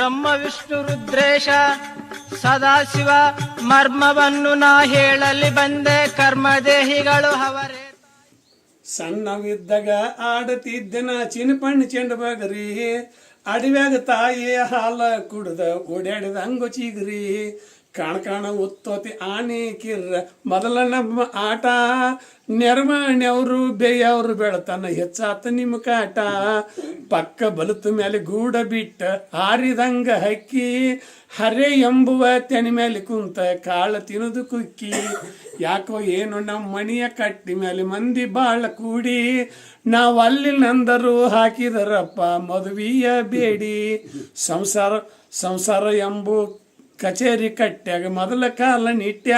ಬ್ರಹ್ಮ ವಿಷ್ಣು ರುದ್ರೇಶ, ಸದಾಶಿವ ಮರ್ಮವನ್ನು ನಾ ಹೇಳಲಿ ಬಂದೆ ಕರ್ಮದೇಹಿಗಳು ಅವರೇ. ಸಣ್ಣವಿದ್ದಾಗ ಆಡತಿದ್ದೆನ ಚಿನ್ಪಣ್ಣು ಚೆಂಡ ಬಗರಿ, ಅಡವ್ಯಾಗ ತಾಯಿಯ ಹಾಲ ಕುಡ್ದ ಓಡಾಡಿದ ಹಂಗು ಚಿಗ್ರಿ. ಕಾಣ ಕಾಣ ಉತ್ತೋತಿ ಆನೆ ಕಿರ್ರ. ಮೊದಲ ನಮ್ಮ ಆಟ ನೆರಮಣಿಯವರು ಬೇಯವ್ರು ಬೆಳತನ, ಹೆಚ್ಚಾತ ನಿಮ್ಮ ಕಾಟ. ಪಕ್ಕ ಬಲತ ಮೇಲೆ ಗೂಡ ಬಿಟ್ಟ, ಹಾರಿದಂಗ ಹಕ್ಕಿ, ಹರೆ ಎಂಬುವ ತೆನೆ ಮೇಲೆ ಕುಂತ, ಕಾಳ ತಿನ್ನದು ಕುಕ್ಕಿ. ಯಾಕೋ ಏನು ನಮ್ಮ ಮಣಿಯ ಕಟ್ಟಿ ಮೇಲೆ ಮಂದಿ ಬಾಳ ಕೂಡಿ. ನಾವು ಅಲ್ಲಿ ನಂದರು ಹಾಕಿದರಪ್ಪ, ಮದುವೆಯ ಬೇಡಿ. ಸಂಸಾರ ಸಂಸಾರ ಎಂಬು ಕಚೇರಿ ಕಟ್ಟ್ಯಾಗ ಮೊದಲ ಕಾಲ ನಿಟ್ಯ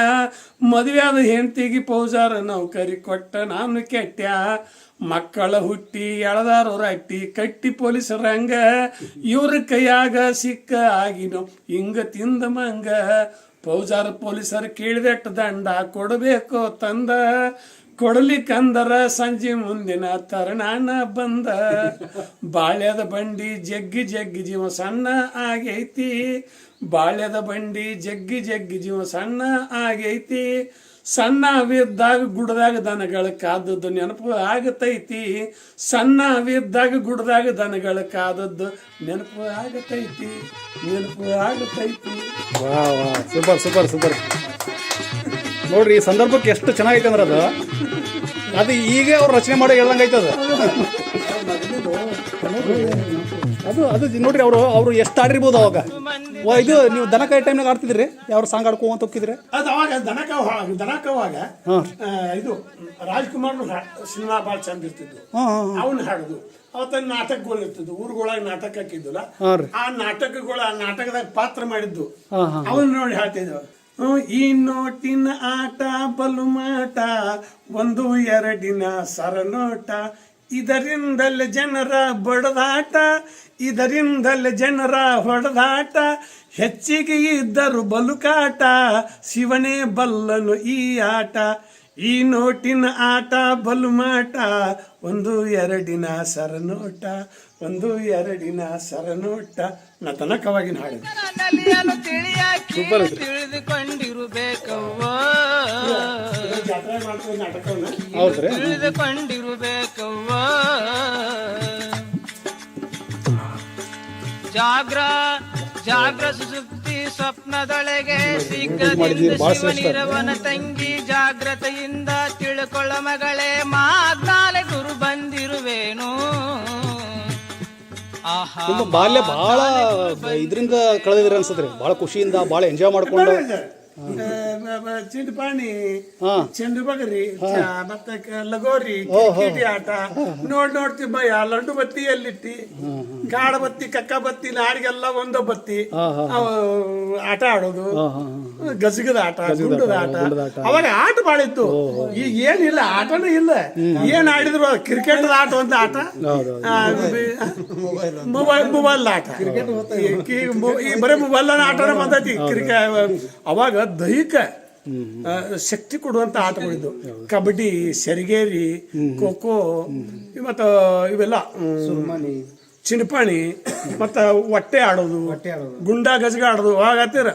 ಮದುವೆಯಾದ ಹೆಂಡತಿಗೆ ಪೌಜಾರ ನೌಕರಿ ಕೊಟ್ಟ ನಾನು ಕೆಟ್ಟ್ಯ. ಮಕ್ಕಳ ಹುಟ್ಟಿ ಎಳದಾರು ರಟ್ಟಿ ಕಟ್ಟಿ ಪೊಲೀಸರ ಹಂಗ ಇವ್ರ ಕೈಯಾಗ ಸಿಕ್ಕ ಆಗಿನೋ, ಹಿಂಗ ತಿಂದ ಮಂಗ. ಪೌಜಾರ ಪೊಲೀಸರು ಕೇಳಿದೆಟ್ಟು ದಂಡ ಕೊಡಬೇಕು ತಂದ. ಕೊಡಲಿಕ್ಕಂದರ ಸಂಜೆ ಮುಂದಿನ ತರಣಾನ ಬಂದ. ಬಾಳ್ಯದ ಬಂಡಿ ಜಗ್ಗಿ ಜಗ್ಗಿ ಜೀವ ಸಣ್ಣ ಆಗೈತಿ. ಬಾಳ್ಯದ ಬಂಡಿ ಜಗ್ಗಿ ಜಗ್ಗಿ ಜೀವ ಸಣ್ಣ ಆಗೈತಿ. ಸಣ್ಣ ಸಣ್ಣವಿದ್ದಾಗ ಗುಡ್ದಾಗ ದನಗಳ ಕಾದದ್ದು ನೆನಪು ಆಗತೈತಿ. ಸಣ್ಣ ಸಣ್ಣವಿದ್ದಾಗ ಗುಡ್ದಾಗ ದನಗಳ ಕಾದದ್ದು ನೆನಪು ಆಗತೈತಿ. ನೆನಪು ಆಗತೈತಿ. ವಾ ವಾ, ಸೂಪರ್ ಸೂಪರ್ ಸೂಪರ್. ನೋಡ್ರಿ ಈ ಸಂದರ್ಭಕ್ಕೆ ಎಷ್ಟು ಚೆನ್ನಾಗೈತೆ ಅಂದ್ರೆ ಅದು. ಅದು ಈಗ ಅವ್ರು ರಚನೆ ಮಾಡೋ ಹೇಳ್ದಂಗೆ ಐತೆ ಅದು ಅದು ಅದು ನೋಡ್ರಿ ಅವರು ಅವರು ಎಷ್ಟು ಆಡಿರ್ಬೋದು ಅವಾಗ. ಇದು ನೀವು ದನಕ ಕಾಯಿ ಟೈಮ್ನಾಗ ಆಡ್ತಿದ್ರಿ? ಯಾವ ಸಾಂಗ್ ಆಡ್ಕೊಂತ ಹೋಗ್ತಿದ್ರಿ? ಅದು ಅವಾಗ ದನಕ ಆ, ಇದು ರಾಜ್ಕುಮಾರ್ ಸಿನಿಮಾ ಭಾಳ ಚಂದ ಇರ್ತಿದ್ದು ಅವನ್ ಹಾಡುದು. ಅವತ್ತ ನಾಟಕಗಳು ಇರ್ತಿದ್ವು. ಊರುಗಳಾಗ ನಾಟಕ ಹಾಕಿದ್ವಲ್ಲ ಆ ನಾಟಕಗಳು ಆ ನಾಟಕದಾಗ ಪಾತ್ರ ಮಾಡಿದ್ದು. ಹಾಂ ಹಾಂ ಅವನ್ ನೋಡಿ ಹೇಳ್ತಿದ್ವು ಈ ನೋಟಿನ ಆಟ, ಬಲು ಮಾಟ, ಒಂದು ಎರಡಿನ ಸರನೋಟ. ಇದರಿಂದಲೇ ಜನರ ಬಡದಾಟ, ಇದರಿಂದಲೇ ಜನರ ಹೊಡೆದಾಟ. ಹೆಚ್ಚಿಗೆ ಇದ್ದರು ಬಲುಕಾಟ ಶಿವನೇ ಬಲ್ಲನು ಈ ಆಟ. ಈ ನೋಟಿನ ಆಟ ಬಲು ಮಾಟ ಒಂದು ಎರಡಿನ ಸರನೋಟ ಒಂದು ಎರಡಿನ ಸರನೋಟ. ನಾ ತನಕವಾಗಿನ ಹಾಡಿದೆ ನಲಿಯಲು ತಿಳಿಯಾಕಿ ತಿಳಿದುಕೊಂಡಿರಬೇಕವ್ವ. ಜಾತ್ರೆ ಮಾಡ್ತೀವಿ ನಾಟಕವನ್ನ. ಹೌದ್ರಿ ತಿಳಿದುಕೊಂಡಿರಬೇಕವ್ವ. ಜಾಗ್ರ ಜಾಗ್ರ ಸುಸುಪ್ತಿ ಸ್ವಪ್ನದೊಳಗೆ ಶಿವನಿರವನ ತಂಗಿ ಜಾಗ್ರತೆಯಿಂದ ತಿಳ್ಕೊಳ್ಳ ಮಗಳೇ ಮಾಗ್ನಾಲೆ ಗುರು ಬಂದಿರುವೇನು? ಆಹಾ ತುಂಬ ಬಾಲ್ಯ ಬಹಳ ಇದರಿಂದ ಕಳೆದಿದ್ರೆ ಅನ್ಸತ್ರಿ ಬಹಳ ಖುಷಿಯಿಂದ ಬಹಳ ಎಂಜಾಯ್ ಮಾಡ್ಕೊಂಡು ಚಿಂಟಪಾಣಿ ಚೆಂಡು ಬಗರಿ ಚ- ಮತ್ತೆ ಲಗೋರಿ ಕಿಟಿ ಆಟ. ನೋಡ್ ನೋಡ್ತಿ ಭಯ ಲಡ್ಡು ಬತ್ತಿ ಎಲ್ಲಿಟ್ಟಿ ಗಾಡ ಬತ್ತಿ ಕಕ್ಕ ಬತ್ತಿ ನಾಡಿಗೆಲ್ಲ ಒಂದೊ ಬತ್ತಿ. ಆಟ ಆಡೋದು. ಗಸಗದ ಆಟ ಗುಂಡದ ಆಟ. ಅವಾಗ ಆಟ ಬಾಳಿತ್ತು. ಈಗ ಏನಿಲ್ಲ ಆಟನೇ ಇಲ್ಲ. ಏನ್ ಆಡಿದ್ರು ಕ್ರಿಕೆಟ್ ಆಟ ಒಂದು ಆಟ. ಮೊಬೈಲ್ ಮೊಬೈಲ್ ಆಟ. ಈ ಈ ಬರೀ ಮೊಬೈಲ್ ಆಟನೇ ಬಂದೈತಿ. ಕ್ರಿಕೆಟ್ ಅವಾಗ ದೈಹಿಕ ಶಕ್ತಿ ಕೊಡುವಂತ ಆಟಗಳಿದ್ದು ಕಬಡ್ಡಿ ಸೆರಿಗೇರಿ ಖೋಖೋ ಮತ್ತು ಇವೆಲ್ಲ. ಚಿನಪಾಣಿ ಚಿಣಪಾಣಿ ಮತ್ತ ಹೊಟ್ಟೆ ಆಡೋದು ಗುಂಡ ಗಜಗ ಆಡೋದು ಅವಾಗ ಹತ್ತಿರ.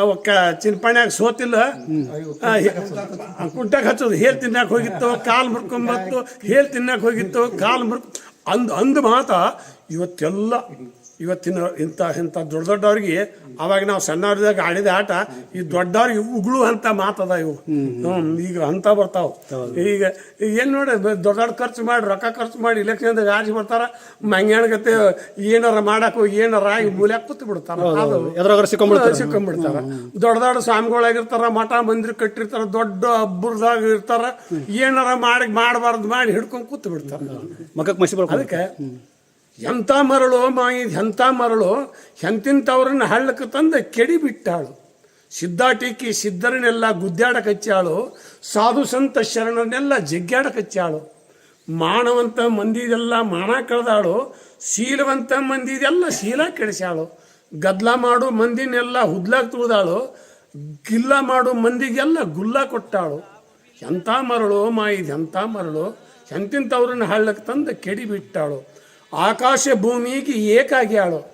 ಅವಕ್ಕ ಚಿನ್ಪಾಣ್ಯಾಗ ಸೋತಿಲ್ಲ. ಕುಂಟಾಗ ಹಚ್ಚೋದು, ಹೇಲ್ ತಿನ್ನಾಕ ಹೋಗಿತ್ತು, ಕಾಲು ಮುರ್ಕೊಂಬತ್ತು, ಹೇಲ್ ತಿನ್ನಾಕ ಹೋಗಿತ್ತು, ಕಾಲು ಮುರ್ಕ ಅಂದ್ ಅಂದ್ ಮಾತ ಇವತ್ತೆಲ್ಲ ಇವತ್ತಿನ ಇಂಥ ಇಂಥ ದೊಡ್ಡ ದೊಡ್ಡವ್ರಿಗೆ ಅವಾಗ ನಾವು ಸಣ್ಣವ್ರದಾಗ ಆಡಿದ ಆಟ ಈ ದೊಡ್ಡವ್ರಿಗೆ ಉಗುಳು ಅಂತ ಮಾತದ ಇವು. ಈಗ ಅಂತ ಬರ್ತಾವ. ಈಗ ಏನ್ ನೋಡಿ ದೊಡ್ಡ ದೊಡ್ಡ ಖರ್ಚು ಮಾಡಿ ರೊಕ್ಕ ಖರ್ಚು ಮಾಡಿ ಇಲೆಕ್ಷನ್ದಾಗ ಆರಿಸಿ ಬರ್ತಾರ ಮಂಗ್ಯಾಣಗತ್ತೆ ಏನಾರ ಮಾಡಕ್ ಹೋಗಿ ಏನಾರ ಆಗಿ ಮೂಲೆ ಕೂತ್ ಬಿಡ್ತಾರ. ಸಿಕ್ಕೊಂಡ್ಬಿಡ್ತಾರೆ ದೊಡ್ಡ ದೊಡ್ಡ ಸ್ವಾಮಿಗಳಾಗಿರ್ತಾರ ಮಠ ಮಂದಿರ ಕಟ್ಟಿರ್ತಾರ ದೊಡ್ಡ ಹಬ್ಬರದಾಗ ಇರ್ತಾರ ಏನಾರ ಮಾಡಿ ಮಾಡಬಾರ್ದು ಮಾಡಿ ಹಿಡ್ಕೊಂಡು ಕೂತ್ ಬಿಡ್ತಾರ. ಮಕ್ಕಕ್ಕೆ ಮಸಿ ಅದಕ್ಕೆ ಎಂಥ ಮರಳು ಮಾಯಿ ಎಂಥ ಮರಳು, ಎಂತಿಂಥವ್ರನ್ನ ಹಳ್ಳಕ್ಕೆ ತಂದು ಕೆಡಿ ಬಿಟ್ಟಾಳು. ಸಿದ್ಧಾಟಿಕಿ ಸಿದ್ಧರನ್ನೆಲ್ಲ ಗುದ್ದಾಡ ಕಚ್ಚಾಳು, ಸಾಧು ಸಂತ ಶರಣರನ್ನೆಲ್ಲ ಜಗ್ಗಾಡ ಕಚ್ಚಾಳು. ಮಾನವಂತ ಮಂದಿದೆಲ್ಲ ಮಾಣ ಕಳೆದಾಳು, ಶೀಲವಂತ ಮಂದಿದೆಲ್ಲ ಶೀಲ ಕೆಡಿಸ್ಯಾಳು ಗದ್ಲ ಮಾಡು ಮಂದಿನೆಲ್ಲ ಹುದ್ಲಾಗ ತುಳಿದಾಳು, ಗಿಲ್ಲ ಮಾಡು ಮಂದಿಗೆಲ್ಲ ಗುಲ್ಲ ಕೊಟ್ಟಾಳು. ಎಂಥ ಮರಳು ಮಾಯಿದ್ ಎಂಥ ಮರಳು, ಎಂತಿಂಥವ್ರನ್ನ ಹಳ್ಳಕ್ಕೆ ತಂದು ಕೆಡಿ ಬಿಟ್ಟಾಳು. ಆಕಾಶ ಭೂಮಿಗೆ ಏಕಾಗ್ಯಾಳು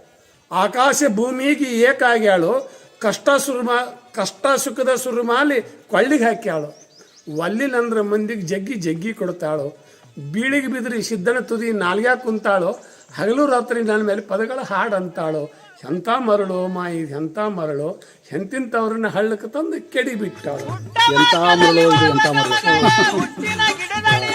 ಆಕಾಶ ಭೂಮಿಗೆ ಏಕಾಗ್ಯಾಳು ಕಷ್ಟ ಸುರುಮಾ ಕಷ್ಟ ಸುಖದ ಸುರುಮಾಲಿ ಕೊಳ್ಳಿಗೆ ಹಾಕ್ಯಾಳು ಒಲ್ಲಿನಂದ್ರ ಮಂದಿಗೆ ಜಗ್ಗಿ ಜಗ್ಗಿ ಕೊಡ್ತಾಳು. ಬೀಳಿಗೆ ಬಿದ್ರಿ ಸಿದ್ದನ ತುದಿ ನಾಲ್ಗ್ಯಾ ಕುಂತಾಳು. ಹಗಲು ರಾತ್ರಿ ನನ್ನ ಮೇಲೆ ಪದಗಳ ಹಾಡು ಅಂತಾಳು ಎಂಥ ಮರಳು ಮಾಯಿ ಎಂಥ ಮರಳು. ಎಂತಿಂಥವ್ರನ್ನ ಹಳ್ಳಕ್ಕೆ ತಂದು ಕೆಡಿಬಿಟ್ಟಾಳು. ಎಂತ ಮರಳು ಇದು ಎಂತ ಮರಳು?